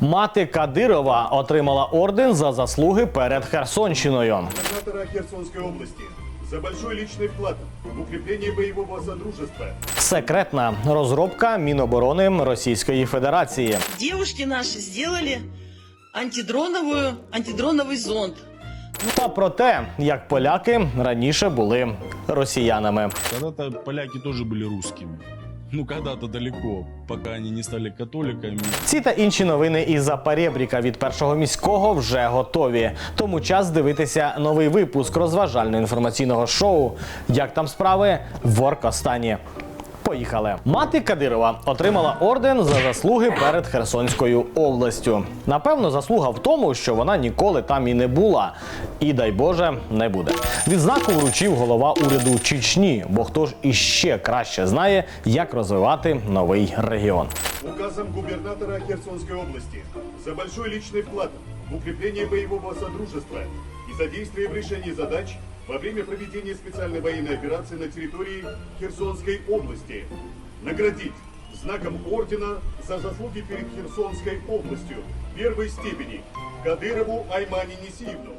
Мати Кадирова отримала орден за заслуги перед Херсонщиною. губернатора Херсонской области за большой личный вклад в укрепление боевого содружества Секретна розробка Міноборони Російської Федерації. Девушки наши сделали антидроновую, антидроновый зонд. Та про те, як поляки раніше були росіянами. Когда-то поляки тоже были русскими. Ну, когда-то далеко, пока они не стали католиками. Ці та інші новини із Запорєбріка від першого міського вже готові. Тому час дивитися новий випуск розважально-інформаційного шоу. Як там справи Ворк Оркостані. Поїхали. Мати Кадирова отримала орден за заслуги перед Херсонською областю. Напевно, заслуга в тому, що вона ніколи там і не була. І дай Боже, не буде. Відзнаку вручив голова уряду Чечні, бо хто ж іще краще знає, як розвивати новий регіон. указом губернатора Херсонской области за большой личный вклад в укрепление боевого содружества и содействие в решении задач во время проведения специальной военной операции на территории Херсонской области. Наградить знаком ордена за заслуги перед Херсонской областью первой степени Кадырову Аймани Несиевну.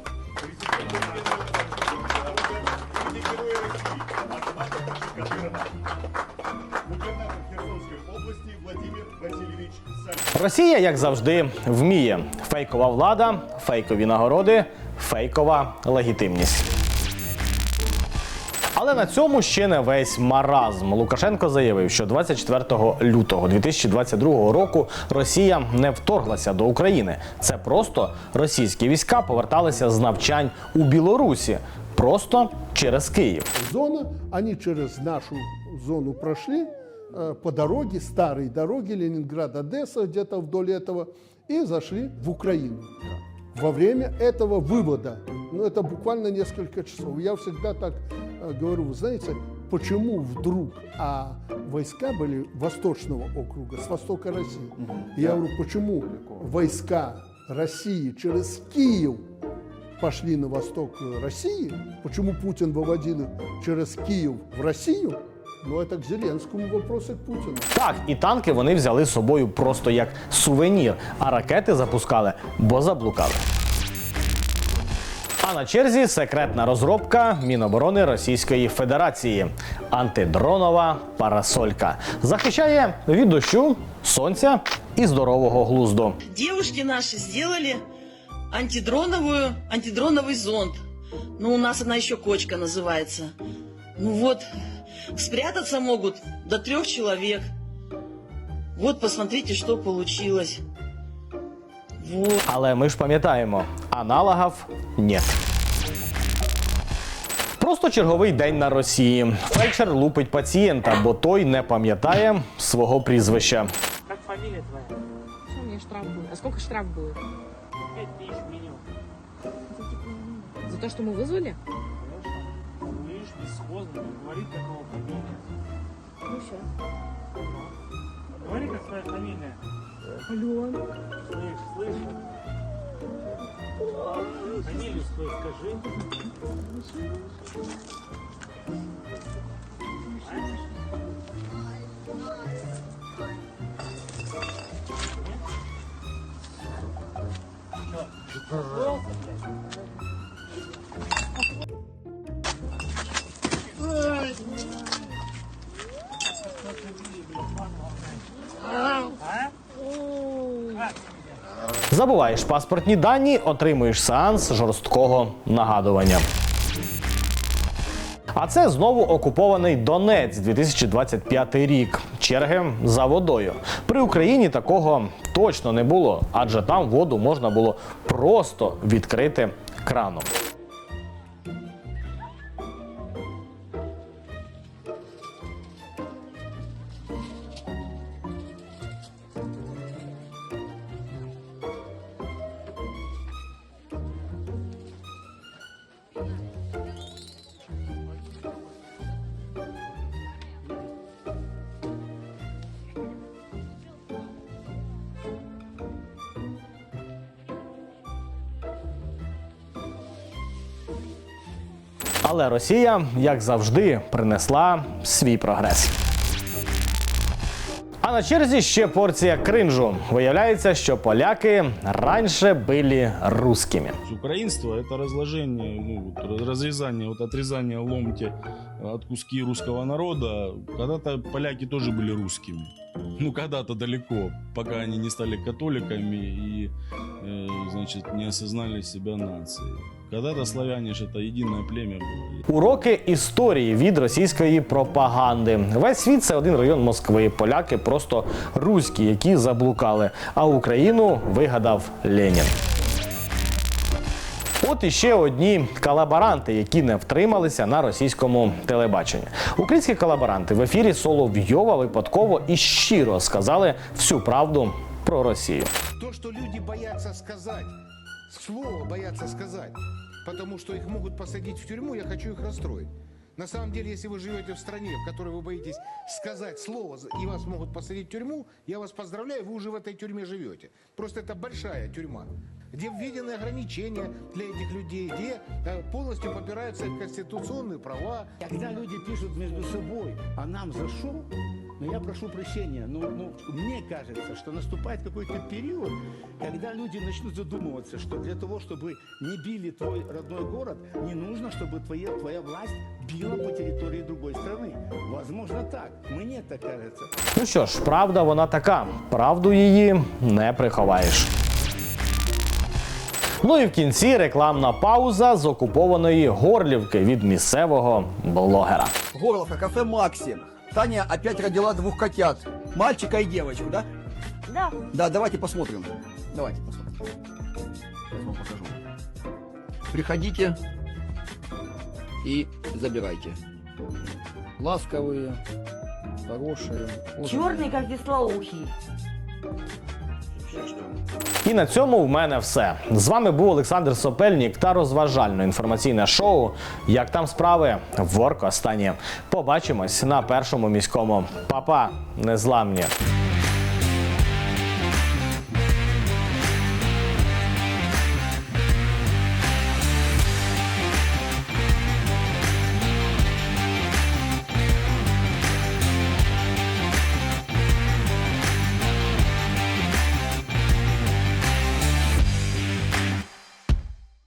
Росія, як завжди, вміє фейкова влада, фейкові нагороди, фейкова легітимність. Але на цьому ще не весь маразм. Лукашенко заявив, що 24 лютого 2022 року Росія не вторглася до України. Це просто російські війська поверталися з навчань у Білорусі, просто через Київ. зона, они через нашу зону прошли э, по дороге, старой дороге Ленинград-Одесса, где-то вдоль этого, и зашли в Украину. Во время этого вывода, ну это буквально несколько часов, я всегда так э, говорю, вы знаете, почему вдруг, а войска были Восточного округа, с востока России. Я говорю, почему войска России через Киев пошли на восток России, почему Путин выводил их через Киев в Россию, ну это к Зеленскому вопросы к Путину. Так, і танки вони взяли з собою просто як сувенір, а ракети запускали, бо заблукали. А на черзі секретна розробка Міноборони Російської Федерації антидронова парасолька. Захищає від дощу, сонця і здорового глузду. Девушки наши сделали антидроновую, антидроновый зонд. Ну, у нас она еще кочка называется. Ну вот, спрятаться могут до трех человек. Вот, посмотрите, что получилось. Вот. Але ми ж пам'ятаємо, аналогів нет. Просто черговий день на Росії. Фельдшер лупить пацієнта, бо той не пам'ятає свого прізвища. Как фамилия твоя? Что у меня штраф будет? А сколько штраф будет? Пять тысяч минимум. За то, что мы вызвали? Все. Говори, как твоя фамилия. Ален. Слышь, слышь. Фамилию свою скажи. Забуваєш паспортні дані, отримуєш сеанс жорсткого нагадування. А це знову окупований Донець 2025 рік. Черги за водою. При Україні такого точно не було, адже там воду можна було просто відкрити краном. Але Росія, як завжди, принесла свій прогрес. А на черзі ще порція кринжу. Виявляється, що поляки раніше були русскими. Українство це розложення, ну, розрізання, от отрізання ломти от куски русского народа. Когда-то поляки тоже были русскими. Ну, когда-то далеко, пока они не стали католиками и, э, значит, не осознали себя нацией. Когда-то славяне же это единое племя было. Уроки історії від російської пропаганди. Весь світ це один район Москви. Поляки просто руські, які заблукали. А Україну вигадав Ленін. От іще одні колаборанти, які не втрималися на російському телебаченні. Українські колаборанти в ефірі Соловйова випадково і щиро сказали всю правду про Росію. То, що люди бояться сказати, слово бояться сказати, тому що їх можуть посадити в тюрму, я хочу їх расстроить. На самом деле, если вы живете в стране, в которой вы боитесь сказать слово и вас могут посадить в тюрьму, я вас поздравляю, вы уже в этой тюрьме живете. Просто это большая тюрьма, где введены ограничения для этих людей, где э, полностью попираются конституционные права, Когда люди пишут между собой, а нам за что? Ну, я прошу прощения, но, но мне кажется, что наступает какой-то период, когда люди начнут задумываться, что для того, чтобы не били твой родной город, не нужно, чтобы твоя, твоя власть била по территории другой страны. Возможно так. Мне так кажется. Ну що ж, правда вона така. Правду її не приховаєш. Ну і в кінці рекламна пауза з окупованої горлівки від місцевого блогера. Горловка, кафе «Макси». Таня опять родила двух котят. Мальчика и девочку, да? Да. Да, давайте посмотрим. Давайте посмотрим. Сейчас вам покажу. Приходите и забирайте. Ласковые, хорошие. Черный, как веслоухий. І на цьому в мене все. З вами був Олександр Сопельнік та розважально-інформаційне шоу. Як там справи? Ворк останнє. Побачимось на першому міському. Па-па, незламні.